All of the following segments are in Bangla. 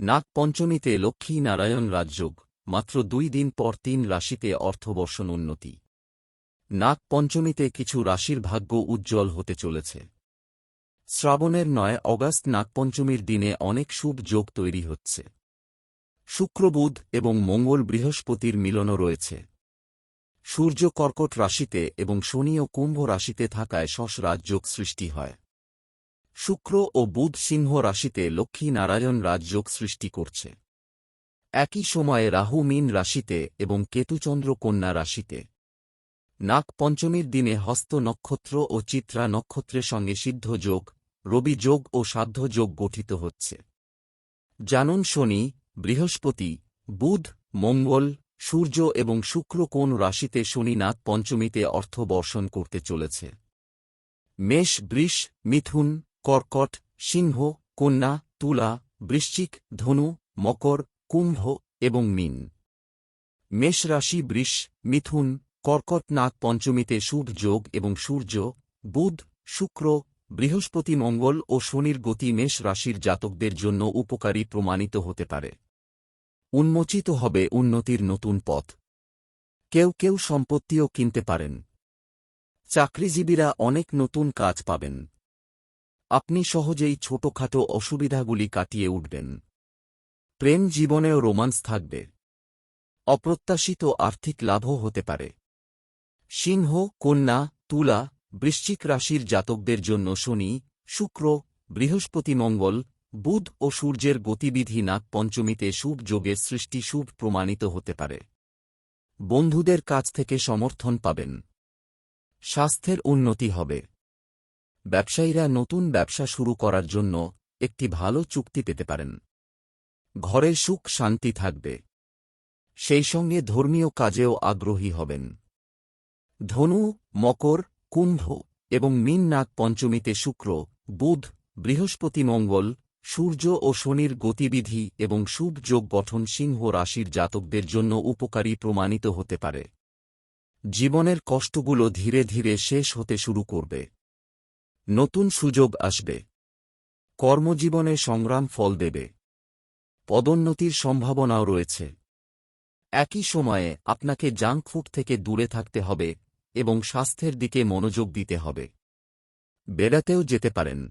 নাগ পঞ্চমীতে লক্ষ্মী নারায়ণ রাজযোগ, মাত্র দুই দিন পর তিন রাশিতে অর্থবর্ষণ উন্নতি। নাগপঞ্চমীতে কিছু রাশির ভাগ্য উজ্জ্বল হতে চলেছে। শ্রাবণের নয় অগাস্ট নাগপঞ্চমীর দিনে অনেক শুভ যোগ তৈরি হচ্ছে। শুক্রবুধ এবং মঙ্গল বৃহস্পতির মিলনও রয়েছে। সূর্য কর্কট রাশিতে এবং শনি ও কুম্ভ রাশিতে থাকায় শশ রাজযোগ সৃষ্টি হয়। শুক্র ও বুধ সিংহ রাশিতে লক্ষ্মী নারায়ণ রাজযোগ সৃষ্টি করছে। একই সময়ে রাহু মীন রাশিতে এবং কেতুচন্দ্র কন্যা রাশিতে। নাগ পঞ্চমীর দিনে হস্ত নক্ষত্র ও চিত্রা নক্ষত্রের সঙ্গে সিদ্ধ যোগ, রবি যোগ ও সাধ্য যোগ গঠিত হচ্ছে। জানুন শনি, বৃহস্পতি, বুধ, মঙ্গল, সূর্য এবং শুক্র কোন রাশিতে শনি নাগ পঞ্চমীতে অর্থ বর্ষণ করতে চলেছে। মেষ, বৃষ, মিথুন কর্কট, সিংহ, কন্যা, তুলা, বৃশ্চিক, ধনু, মকর, কুম্ভ এবং মিন। মেষ রাশি বৃষ, মিথুন কর্কট নাগ পঞ্চমীতে শুভ যোগ এবং সূর্য, বুধ, শুক্র, বৃহস্পতি, মঙ্গল ও শনির গতি মেষ রাশির জাতকদের জন্য উপকারী প্রমাণিত হতে পারে। উন্মোচিত হবে উন্নতির নতুন পথ। কেউ কেউ সম্পত্তিও কিনতে পারেন। চাকরিজীবীরা অনেক নতুন কাজ পাবেন। আপনি সহজেই ছোটখাটো অসুবিধাগুলি কাটিয়ে উঠবেন। প্রেম জীবনেও রোমান্স থাকবে। অপ্রত্যাশিত আর্থিক লাভও হতে পারে। সিংহ, কন্যা, তুলা, বৃশ্চিক রাশির জাতকদের জন্য শনি, শুক্র, বৃহস্পতি মঙ্গল, বুধ ও সূর্যের গতিবিধি নাগ পঞ্চমীতে শুভ যোগের সৃষ্টি শুভ প্রমাণিত হতে পারে। বন্ধুদের কাছ থেকে সমর্থন পাবেন। স্বাস্থ্যের উন্নতি হবে। ব্যবসায়ীরা নতুন ব্যবসা শুরু করার জন্য একটি ভালো চুক্তি পেতে পারেন। ঘরে সুখ শান্তি থাকবে। সেই সঙ্গে ধর্মীয় কাজেও আগ্রহী হবেন। ধনু, মকর, কুম্ভ এবং মীন নাগ পঞ্চমীতে শুক্র, বুধ, বৃহস্পতি, মঙ্গল, সূর্য ও শনির গতিবিধি এবং শুভ যোগ গঠন সিংহ রাশির জাতকদের জন্য উপকারী প্রমাণিত হতে পারে। জীবনের কষ্টগুলো ধীরে ধীরে শেষ হতে শুরু করবে। নতুন সুযোগ আসবে। কর্মজীবনে সংগ্রাম ফল দেবে। পদোন্নতির সম্ভাবনাও রয়েছে। একই সময়ে আপনাকে জাঙ্ক ফুড থেকে দূরে থাকতে হবে এবং স্বাস্থ্যের দিকে মনোযোগ দিতে হবে। বেড়াতেও যেতে পারেন।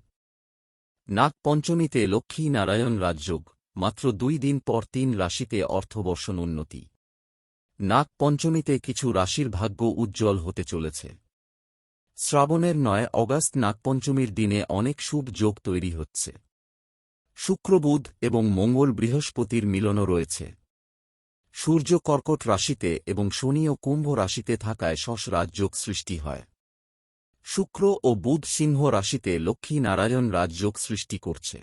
নাগ পঞ্চমীতে লক্ষ্মী নারায়ণ রাজযোগ, মাত্র দুই দিন পর তিন রাশিতে অর্থবর্ষণ উন্নতি। নাগ পঞ্চমীতে কিছু রাশির ভাগ্য উজ্জ্বল হতে চলেছে। শ্রাবণের নয় অগাস্ট নাগপঞ্চমীর দিনে অনেক শুভ যোগ তৈরি হচ্ছে। শুক্রবুধ এবং মঙ্গল বৃহস্পতির মিলনও রয়েছে। সূর্য কর্কট রাশিতে এবং শনি ও কুম্ভ রাশিতে থাকায় শশ রাজযোগ সৃষ্টি হয়। শুক্র ও বুধ সিংহ রাশিতে লক্ষ্মী নারায়ণ রাজযোগ সৃষ্টি করছে।